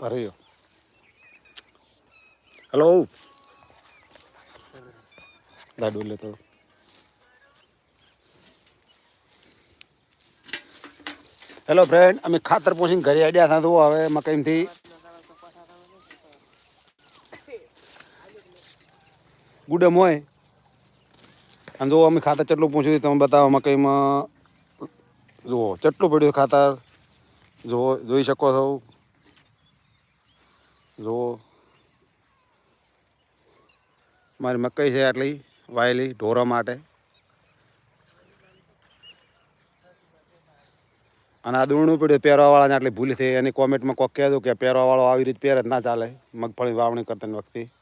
ભર્યો ഹലോ. લેતો hello friend અમે ખાતર પહોંચીને ઘરે આડ્યા હતા તો હવે ગુડ ગુડમ હોય અને જો અમે ખાતર ચટલું પહોંચ્યું તમે બતાવો મકાઈમાં જુઓ ચટલું પડ્યું ખાતર? જુઓ, જોઈ શકો છો. જુઓ. મારી મકઈ છે આટલી વાયેલી ઢોરા માટે. અને આ દૂણું પડ્યું પહેરવાવાળાને આટલી ભૂલ થઈ એની કોમેન્ટમાં કોક કહેતું કે પહેરવાવાળો આવી રીતે પહેરે જ ના ચાલે. મગફળી વાવણી કરતાની વખતે.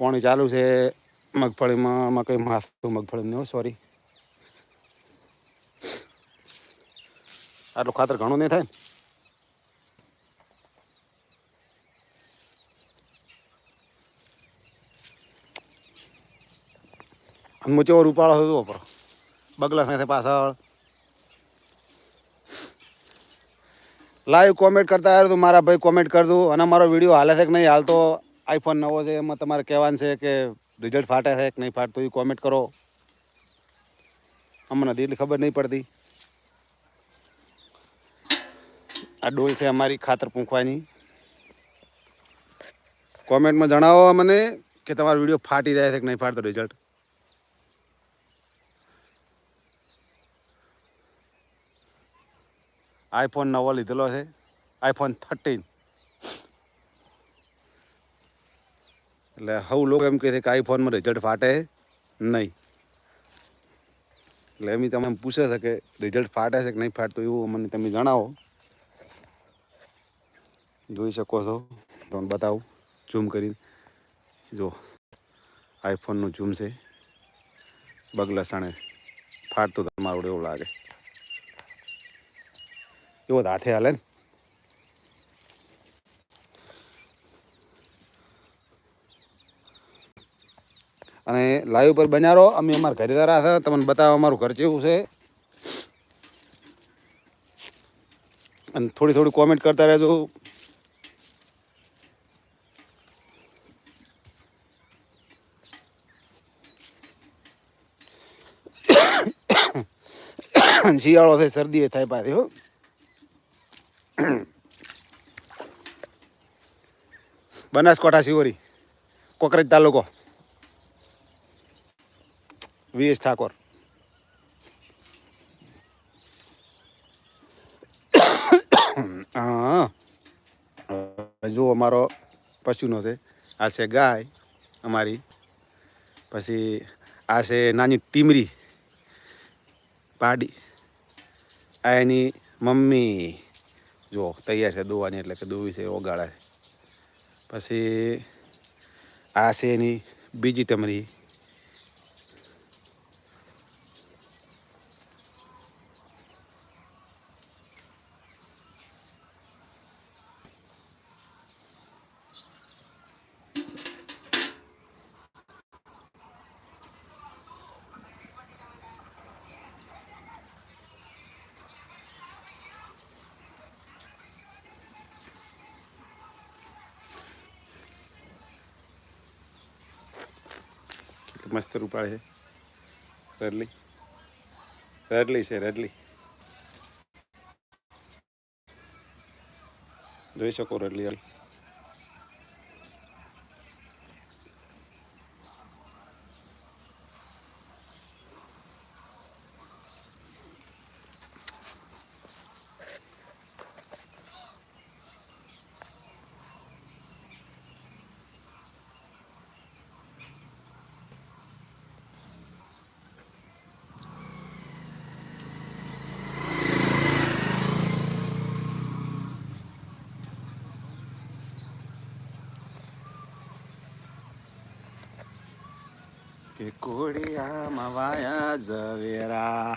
પાણી ચાલુ છે. મગફળીમાં મકાઈ માથું મગફળીનું સોરી આટલું ખાતર ઘણું નહીં થાય ને? હું ચેવો રૂપાળો હતો પર બગલા સાથે પાછળ. લાઈવ કોમેન્ટ કરતા આવ્યો તો મારા ભાઈ કોમેન્ટ કરી દઉં અને મારો વીડિયો હાલે છે કે નહીં હાલતો? આઈફોન નવો છે, એમાં તમારે કહેવાનું છે કે રિઝલ્ટ ફાટે છે કે નહીં ફાટતું એ કોમેન્ટ કરો. અમને એટલી ખબર નહીં પડતી. આ ડોલ છે અમારી ખાતર પૂંખવાની. કોમેન્ટમાં જણાવો મને કે તમારો વીડિયો ફાટી જાય છે કે નહીં ફાટતો રિઝલ્ટ આઈફોન નવો લીધેલો છે. આઈફોન થર્ટીન એટલે હવ લોકો એમ કહે છે કે આઈફોનમાં રિઝલ્ટ ફાટે નહીં. એટલે એમ તમે પૂછે છે કે રિઝલ્ટ ફાટે છે કે નહીં ફાટતું એવું મને તમે જણાવો. જોઈ શકો છો. તમને બતાવું. ઝૂમ કરીને. જો આઈફોનનું ઝૂમ છે. બગલસાણે ફાટતું તમારું એવું લાગે. એવો હાથે હાલે ને. અને લાઈવ પર બનારો, અમે અમારા ઘરે તારા હતા, તમને બતાવો અમારું ઘર કેવું છે. અને થોડી થોડી કોમેન્ટ કરતા રહેજો. શિયાળો થાય, શરદી થાય પાછી, હો. બનાસકાંઠા, શિવરી, કોકરેજ તાલુકો. V S Thakor. હા. જો અમારો પશુનો છે. આ છે ગાય અમારી. પછી આ છે નાની ટીમરી પાડી. આ એની મમ્મી. જો તૈયાર છે દોવાની એટલે કે દોવી છે, ઓગાળે પછી આ છે એની બીજી ટમરી. મસ્ત રૂપાળ છે. રેડલી. રેડલી છે રેડલી. જોઈ શકો રેડલી હાલ કે કોડિયામાં વાયા ઝવેરા